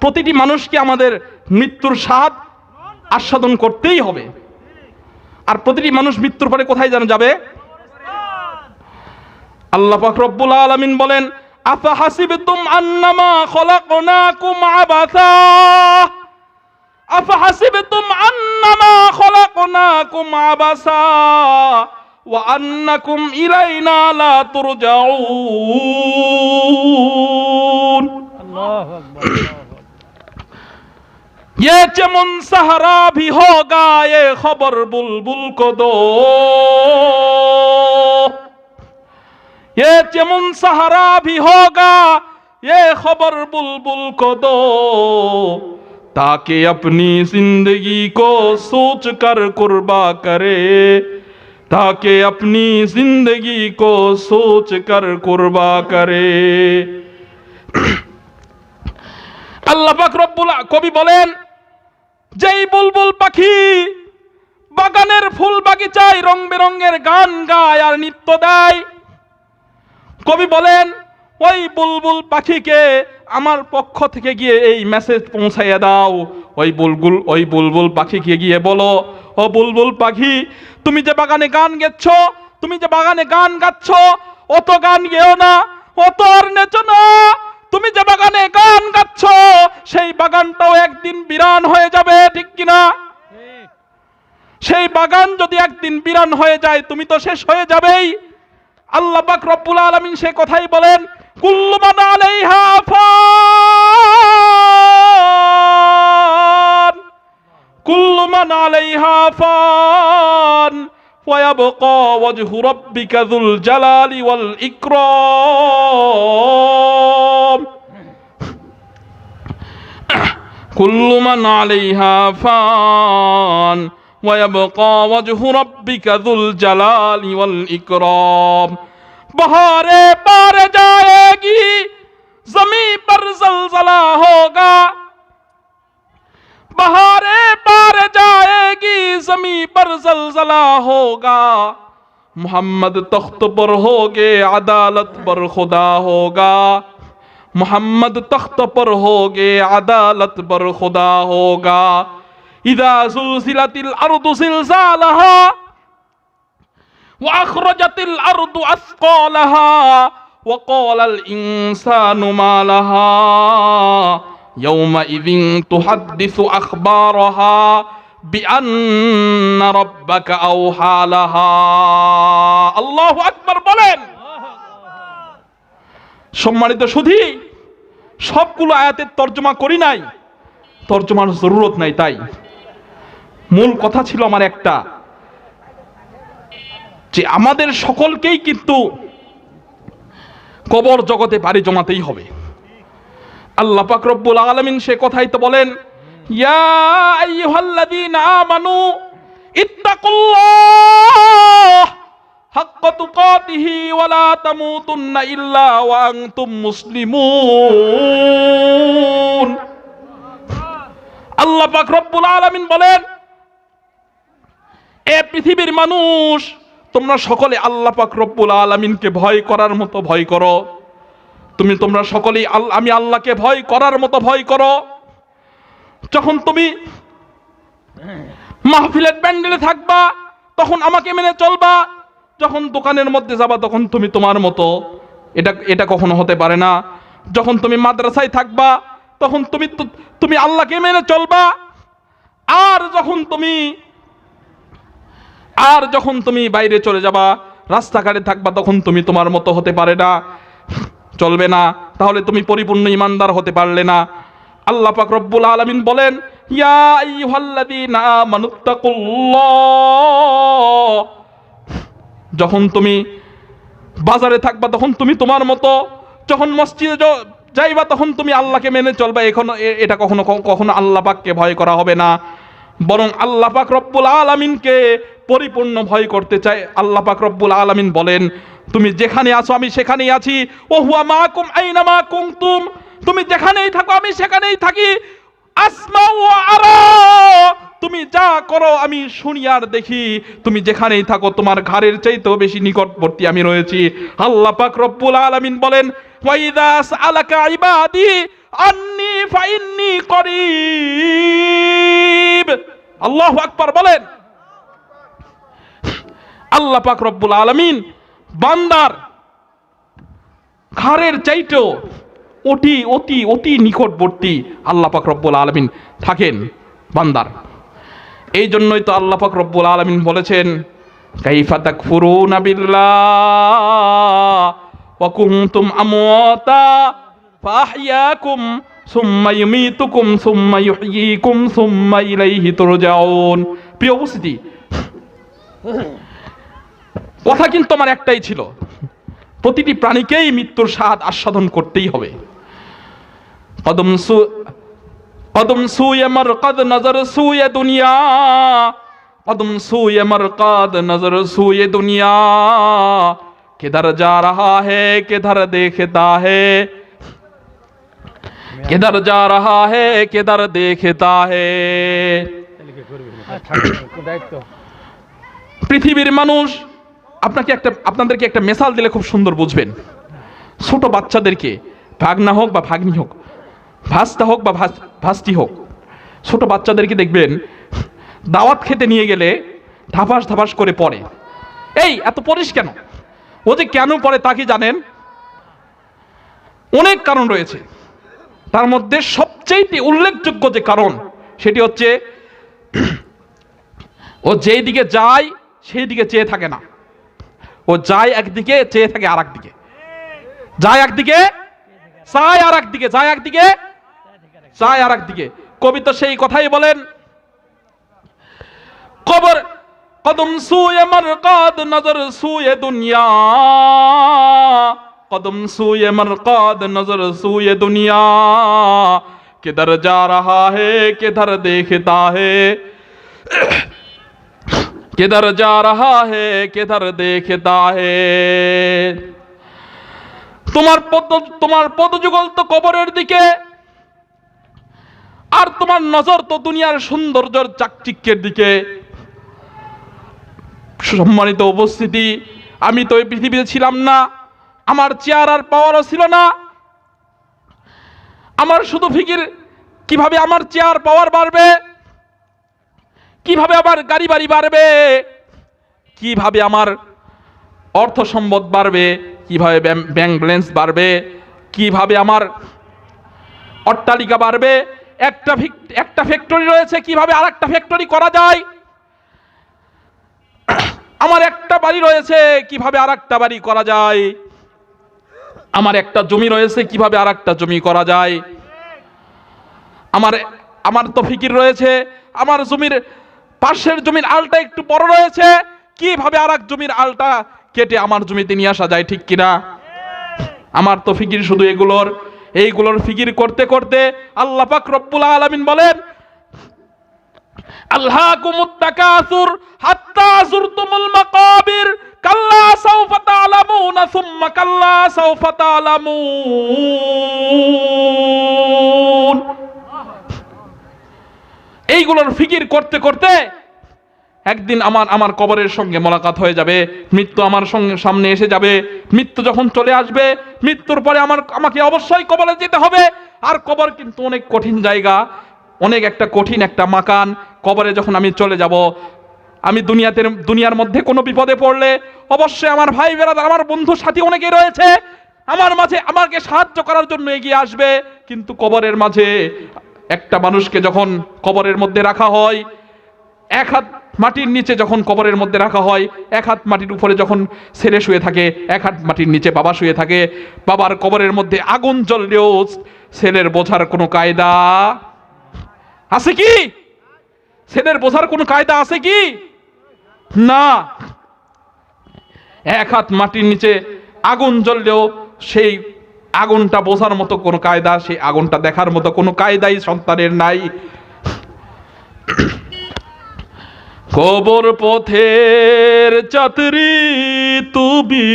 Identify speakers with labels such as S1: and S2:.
S1: প্রতিটি মানুষকে আমাদের মৃত্যুর স্বাদ আস্বাদন করতেই হবে। আর প্রতিটি মানুষ মৃত্যুর পরে কোথায় যেন যাবে? আল্লাহ রব্বুল আলামিন বলেন, আফা হাসিবতুম আন্নামা খলাকনাকুম আবাসা? আফা হাসিবতুম আন্নামা খলাকনাকুম আবাসা? ওয়া আন্নাকুম ইলাইনা লা তুরজাউন। ये चमन सहारा भी होगा ये खबर बुलबुल को दो ये चमन सहारा भी होगा ये खबर बुलबुल को दो ताकि अपनी जिंदगी को सोच कर कुर्बा करे ताकि अपनी जिंदगी को सोच कर कुर्बा करे আল্লাহ পাক রব্বুল আ- কবি বলেন যেই বুলবুল পাখি বাগানের ফুল বাগিচায় রং বেরঙের গান গায় আর নৃত্য দেয়। কবি বলেন, ওই বুলবুল পাখিকে আমার পক্ষ থেকে গিয়ে এই মেসেজ পৌঁছাইয়া দাও। ওই বুলবুল ওই বুলবুল পাখিকে গিয়ে বলো, ও বুলবুল পাখি, তুমি যে বাগানে গান গেচ্ছ, তুমি যে বাগানে গান গাচ্ছ, অত গান গেও না, অত আর নেচো না। তুমি যে বাগানে গান গাচ্ছ, সেই বাগানটাও একদিন বিরান হয়ে যাবে, ঠিক কিনা? সেই বাগান যদি একদিন বিরান হয়ে যায়, তুমি তো শেষ হয়ে যাবেই। আল্লাহ পাক রব্বুল আলামিন সে কথাই বলেন, কুল্লু মান আলাইহা ফান। কুল্লু মান আলাইহা ফান। ويبقى وجه ربك ذو الجلال والإكرام. كل من عليها فان. ويبقى وجه ربك ذو الجلال والإكرام. بہاریں بار جائے گی زمین پر زلزلہ ہوگا۔ بہار जमी पर जलजला होगा मोहम्मद तख्त पर होगे अदालत पर खुदा होगा मोहम्मद तख्त पर होगे अदालत पर खुदा होगा इदा सुलसिलतिल अर्द जिलजालहा وأخرجت الأرض أثقالها وقال الإنسان ما لها يومئذ تحدث أخبارها বলেন। সম্মানিত সুধি, সবগুলো আয়াতের তর্জমা করি নাই, তর্জমার জরুরত নাই তাই। মূল কথা ছিল আমার একটা, যে আমাদের সকলকেই কিন্তু কবর জগতে পাড়ি জমাতেই হবে। আল্লাহ পাক আলমিন সে কথাই তো বলেন ইয়া আইয়ুহাল্লাযীনা আমানু ইত্তাকুল্লাহ ওয়া লা তামুতুন্না ইল্লা ওয়া আনতুম মুসলিমুন। আল্লাহ পাক রব্বুল আলামিন বলেন, এ পৃথিবীর মানুষ, তোমরা সকলে আল্লাহ পাক রব্বুল আলামিনকে ভয় করার মতো ভয় করো। তুমি তোমরা সকলেই আমি আল্লাহকে ভয় করার মতো ভয় করো। যখন তুমি মাহফিলের প্যান্ডেলে থাকবা, তখন আমাকে মেনে চলবা। যখন দোকানের মধ্যে যাবা, তখন তুমি তোমার মতো। এটা এটা কখনো হতে পারে না। যখন তুমি মাদ্রাসায় থাকবা, তখন তুমি তুমি আল্লাহকে মেনে চলবা। আর যখন তুমি, আর যখন তুমি বাইরে চলে যাবা, রাস্তাঘাটে থাকবা, তখন তুমি তোমার মতো হতে পারে না। চলবে না। তাহলে তুমি পরিপূর্ণ ইমানদার হতে পারলে না। আল্লাহ পাক রব্বুল আলামিন বলেন যখন তুমি বাজারে থাকবা, তখন তুমি তোমার মতো, যখন মসজিদে যাইবা, তখন তুমি আল্লাহকে মেনে চলবা। এখন এটা কখনো কখনো আল্লাহ পাককে ভয় করা হবে না। বরং আল্লাহ পাক রব্বুল আলামিনকে পরিপূর্ণ ভয় করতে চাই আল্লাহ পাক রব্বুল আলামিন বলেন, তুমি যেখানে আছো, আমি সেখানেই আছি। ও হুয়া মাকুম আইনা মা কুনতুম? তুমি যেখানেই থাকো, আমি সেখানেই থাকি। তুমি যা করো আমি শুনি আর দেখি। তুমি যেখানেই থাকো, তোমার ঘরের চাইতেও বেশি নিকটবর্তী আমি রয়েছি। আল্লাহ পাক রব্বুল আলামিন বলেন ওয়াইদা সালাকা ইবাদি, আন্নি ফাইন্নি করিব। আল্লাহু আকবার বলেন। আল্লাহ পাক রব্বুল আলামিন বান্দার ঘরের চাইতেও অতি অতি অতি নিকটবর্তী আল্লাহ পাক রব্বুল আলামিন থাকেন বান্দার। এই জন্যই তো আল্লাহ পাক রব্বুল আলামিন বলেছেন প্রিয় কথা কিন্তু আমার একটাই ছিল, প্রতিটি প্রাণীকেই মৃত্যুর স্বাদ আস্বাদন করতেই হবে। কদম সু কদম সুয়ে মরকদ নজর সুয়ে দুনিয়া কদম সুয়ে মরকদ নজর সুয়ে দুনিয়া किधर जा रहा है किधर देखता है किधर जा रहा है किधर देखता है
S2: দায়িত্ব
S1: পৃথিবীর মানুষ আপনাকে একটা আপনাদেরকে একটা মেসাল দিলে খুব সুন্দর বুঝবেন ছোট বাচ্চাদেরকে ভাগনা হোক বা ভাগ্নি হোক ভাস্তা হোক বা ভাস- ভাস্তি হোক, ছোট বাচ্চাদেরকে দেখবেন, দাওয়াত খেতে নিয়ে গেলে ধাপাস ধাপাস করে পড়ে। এই, এত পড়িস কেন? ও যে কেন পড়ে তা কি জানেন? অনেক কারণ রয়েছে। তার মধ্যে সবচেয়ে উল্লেখযোগ্য যে কারণ, সেটি হচ্ছে, ও যেই দিকে যায়, সেই দিকে চেয়ে থাকে না। ও যায় একদিকে, চেয়ে থাকে আর একদিকে যায় একদিকে চায় আর একদিকে যায় একদিকে চায় আর একদিকে কবি তো সেই কথাই বলেন কবর কদম সুয়ে মরকাদ নজর সুয়ে দুনিয়া কদম সুয়ে মরকাদ নজর সুয়ে দুনিয়া किधर जा रहा है किधर देखता है किधर जा रहा है किधर देखता है তোমার পদ তোমার পদযুগল তো কবরের দিকে আর তোমার নজর তো দুনিয়ার সৌন্দর্যের চাকচিক্যের দিকে। সম্মানিত উপস্থিতি, আমি তো এই পৃথিবীতে ছিলাম না, আমার চেয়ার আর পাওয়ারও ছিল না। আমার শুধু ফিকির, কীভাবে আমার চেয়ার পাওয়ার বাড়বে? কীভাবে আমার গাড়ি বাড়ি বাড়বে? কীভাবে আমার অর্থ সম্পদ বাড়বে? কীভাবে ব্যাংক ব্যালেন্স বাড়বে? কীভাবে আমার অট্টালিকা বাড়বে? একটা একটা ফ্যাক্টরি রয়েছে, কীভাবে আর একটা ফ্যাক্টরি করা যায়? আমার একটা বাড়ি রয়েছে, কীভাবে আর একটা বাড়ি করা যায়? আমার একটা জমি রয়েছে, কীভাবে আর একটা জমি করা যায়? আমার আমার তো ফিকির রয়েছে, আমার জমির পাশের জমির আলটা একটু বড় রয়েছে, কীভাবে আর এক জমির আলটা কেটে আমার জমিতে নিয়ে আসা যায়, ঠিক কিনা? আমার তো ফিকির শুধু এগুলোর। এইগুলোর ফিকির করতে করতে আল্লাহ পাক রব্বুল আলামিন বলেন আল্লাহ কুমুত্তাকাসুর হাত্তা যুরতুমুল মাকাবির, কাল্লা সাউফা তা'লামুনা সুম্মা কাল্লা সাউফা তা'লামুন এইগুলোর ফিকির করতে করতে একদিন আমার আমার কবরের সঙ্গে মোলাকাত হয়ে যাবে, মৃত্যু আমার সঙ্গে সামনে এসে যাবে, মৃত্যু যখন চলে আসবে, মৃত্যুর পরে আমার, আমাকে অবশ্যই কবরে যেতে হবে। আর কবর কিন্তু অনেক কঠিন জায়গা, অনেক একটা কঠিন একটা মাকান, কবরে যখন আমি চলে যাব, আমি দুনিয়াতে, দুনিয়ার মধ্যে কোনো বিপদে পড়লে অবশ্যই আমার ভাই বেড়াদার আমার বন্ধু সাথী অনেকেই রয়েছে, আমার মাঝে আমাকে সাহায্য করার জন্য এগিয়ে আসবে। কিন্তু কবরের মাঝে একটা মানুষকে যখন কবরের মধ্যে রাখা হয়, এক হাত মাটির নিচে যখন কবরের মধ্যে রাখা হয়, এক হাত মাটির উপরে যখন ছেলে শুয়ে থাকে, এক হাত মাটির নিচে বাবা শুয়ে থাকে, বাবার কবরের মধ্যে আগুন জ্বললেও ছেলের বোঝার কোনো কায়দা আছে কি? ছেলের বোঝার কোনো কায়দা আছে কি? না। এক হাত মাটির নিচে আগুন জ্বললেও সেই আগুনটা বোঝার মতো কোনো কায়দা, সেই আগুনটা দেখার মতো কোনো কায়দাই সন্তানের নাই। কবর পথের চাতরি তুবি